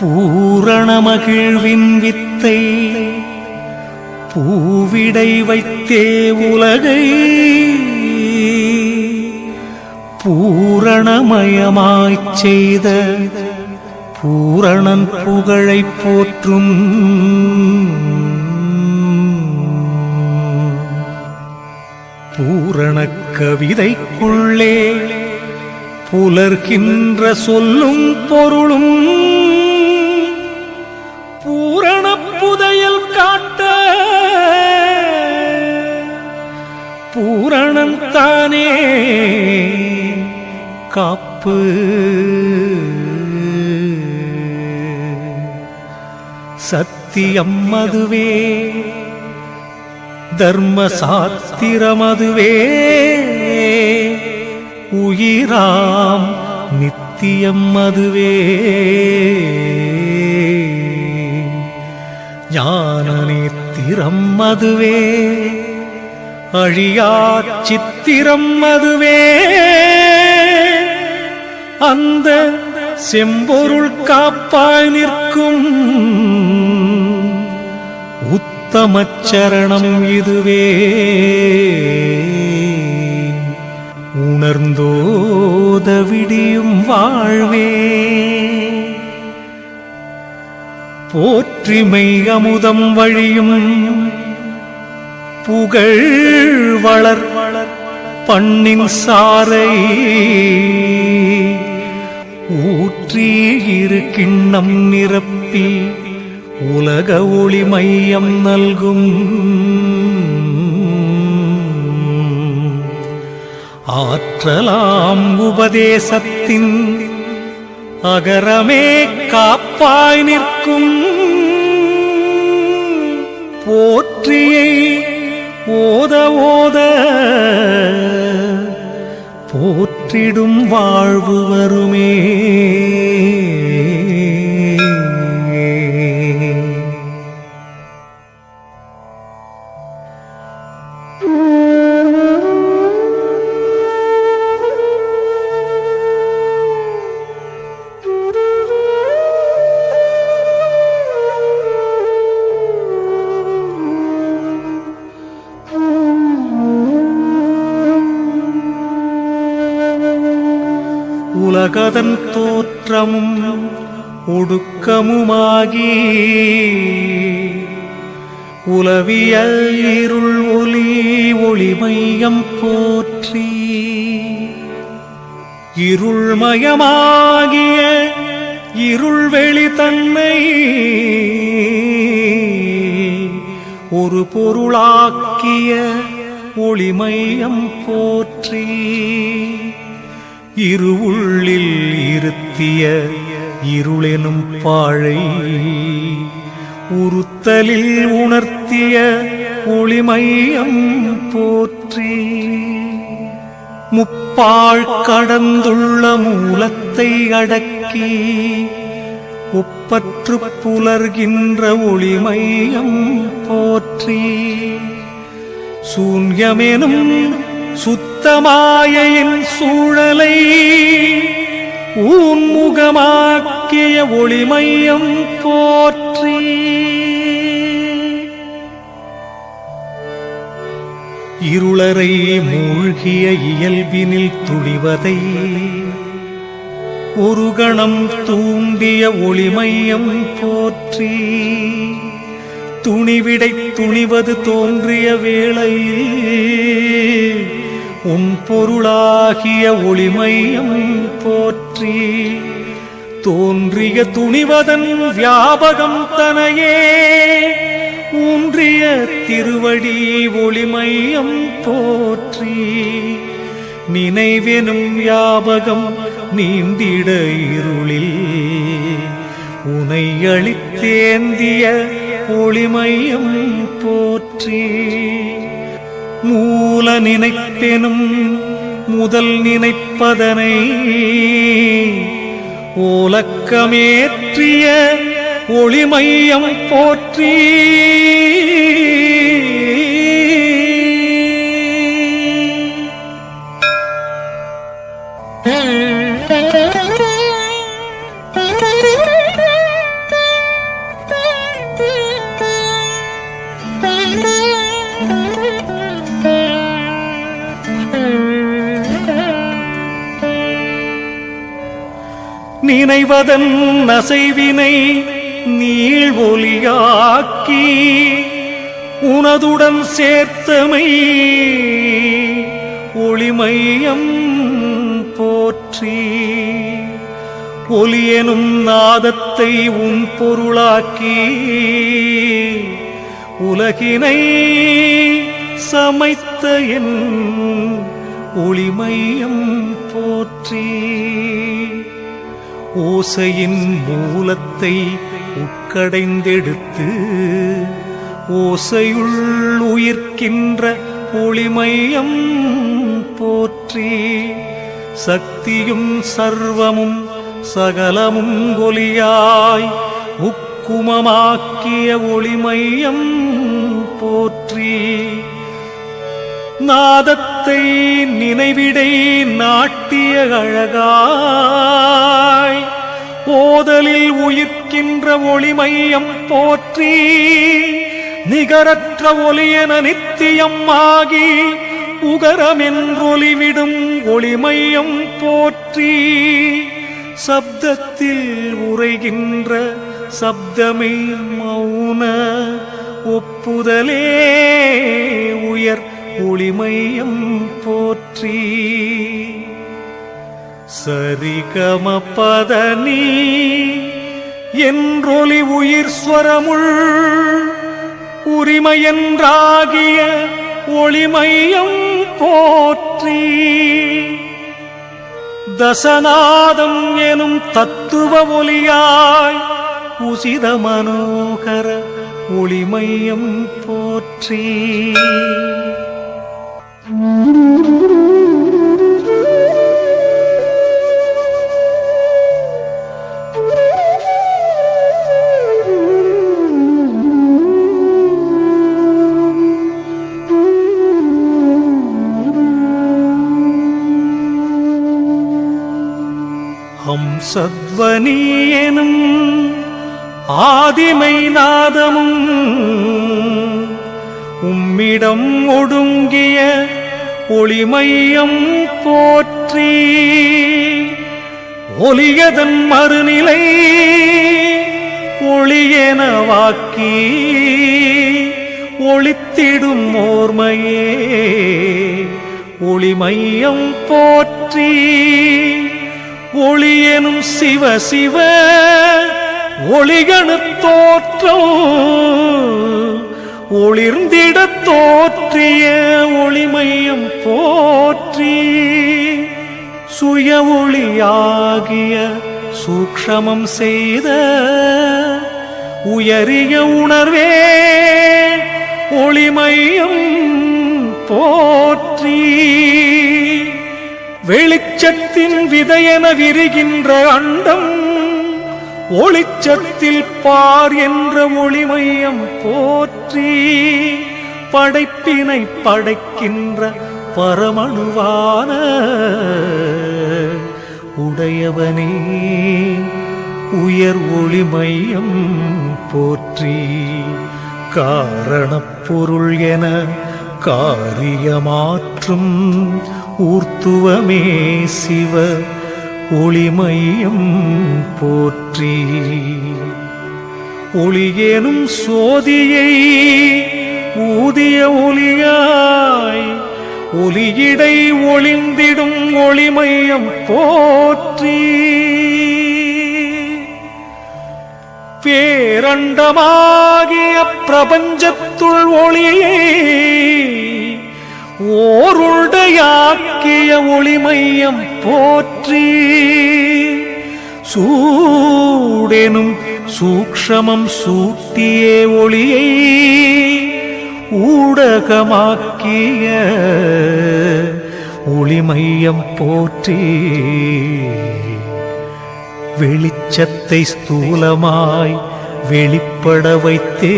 பூரண மகிழ்வின் வித்தை பூவிடை வைத்தே உலகை. பூரணமயமாய்ச் செய்த பூரணன் புகழை போற்றும். பூரண கவிதைக்குள்ளே புலர்கின்ற சொல்லும் பொருளும் காப்பு. சத்தியம் அதுவே தர்ம சாத்திரமதுவே உயிராம் நித்தியம் அதுவே ஞான நேத்திரம் அதுவே அழியா சித்திரம் அதுவே அந்த செம்பொருள் காப்பாய் நிற்கும். உத்தமச்சரணம் இதுவே. உணர்ந்தோத விடியும் வாழ்வே. போற்றிமை அமுதம் வழியும் புகழ் வளர். பண்ணின் சாரை ஊற்றி இரு கிண்ணம் நிரப்பி உலக ஒளி மையம் நல்கும். ஆற்றலாம் உபதேசத்தின் அகரமே காப்பாய் நிற்கும். போற்றியை ஓத ஓத போற்றிடும் வாழ்வு வருமே. கதன் தோற்றமும் ஒடுக்கமுமாகி உலவியல் இருள் ஒளி ஒளிமையம் போற்றி இருள்மயமாகிய இருள் வெளி தன்னை ஒரு பொருளாக்கிய ஒளிமையம் போற்றி. இருவுள்ளில் இருத்திய இருளெனும் பாழை உறுத்தலில் உணர்த்திய ஒளிமையம் போற்றி முப்பாழ் கடந்துள்ள மூலத்தை அடக்கி ஒப்பற்று புலர்கின்ற ஒளிமையம் போற்றி சூன்யமெனும் சுத்த சுத்தமாயின் சூழலை ஊன்முகமாக்கிய ஒளிமையம் போற்றி. இருளரை மூழ்கிய இயல்பினில் துளிவதை ஒரு கணம் தூண்டிய ஒளிமையம் போற்றி. துணிவிடை துணிவது தோன்றிய வேளையில் உன் பொருளாகிய ஒளிமையம் போற்றி. தோன்றிய துணிவதன் வியாபகம் தனையே. ஊன்றிய திருவடி ஒளிமையம் போற்றி. நினைவெனும் வியாபகம் நீந்திட இருளில். உனை அளித்தேந்திய ஒளிமையம் போற்றி. மூ மூல நினைப்பெனும் முதல் நினைப்பதனை ஓலக்கமேற்றிய ஒளிமையம் போற்றி. நினைவதன் அசைவினை நீள் ஒலியாக்கி உனதுடன் சேர்த்தமை ஒளிமையம் போற்றி. ஒலியனும் நாதத்தை உன் பொருளாக்கி உலகினை சமைத்த என் ஒளிமையம் போற்றி. ஓசையின் மூலத்தை உட்கடைந்தெடுத்து ஓசையுள் உயிர்க்கின்ற ஒளிமையம் போற்றி சக்தியும் சர்வமும் சகலமும் ஒலியாய் உக்குமமாக்கிய ஒளிமையம் போற்றி நாதத்தை நினைவிடை நாட்டிய அழகாய். ஓதலில் உயிர்க்கின்ற ஒளிமையம் போற்றி நிகரற்ற ஒளியன நித்தியம் ஆகி உகரமென்றொலிவிடும் ஒளிமையம் போற்றி. சப்தத்தில் உரைகின்ற சப்தமே மௌன ஒப்புதலே. உயர் போற்றி. சரிகம பதனி என்றொலி உயிர் ஸ்வரமுள் உரிமையென்றாகிய ஒளிமையம் போற்றி. தசநாதம் எனும் தத்துவ ஒலியாய் உசித மனோகர ஒளிமையம் போற்றி. ஹம்சத்வனி ஆதிமை நாதமும் உம்மிடம் ஒடுங்கிய ஒளிமையம் போற்றி ஒலியதன் மறுநிலை ஒளியென வாக்கி ஒளித்திடும் ஓர்மையே. ஒளிமையம் போற்றி ஒளியெனும் சிவ சிவ ஒளிகணு தோற்றம் ஒளிர்ந்திட தோற்றிய ஒளிமை சுய ஒளியாகிய சூக்ஷமம் செய்த உயரிய உணர்வே ஒளிமையம் போற்றி வெளிச்சத்தின் விதையென விரிகின்ற அண்டம் ஒளிச்சத்தில் பார் என்ற ஒளிமையம் போற்றி படைப்பினை படைக்கின்ற பரமணுவான உடையவனே உயர் ஒளிமையம் போற்றி காரணப்பொருள் என காரியமாற்றும் ஊர்த்துவமே சிவ ஒளிமையம் போற்றி. ஒளியேனும் சோதியை ஊதிய ஒளியா ஒலியிடை ஒளிந்திடும் ஒளிமையம் போற்றி. பேரண்டமாகிய பிரபஞ்சத்துள் ஒளியை ஓருடையாக்கிய ஒளிமையம் போற்றி. சூடெனும் சூக்ஷமம் சூட்டியே ஒளியை ஊடகமாக்கிய ஒளிமையம் போற்றி வெளிச்சத்தை ஸ்தூலமாய் வெளிப்பட வைத்தே.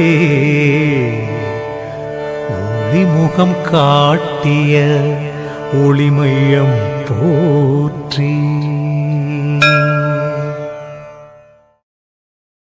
ஒளிமுகம் காட்டிய ஒளிமையம் போற்றி.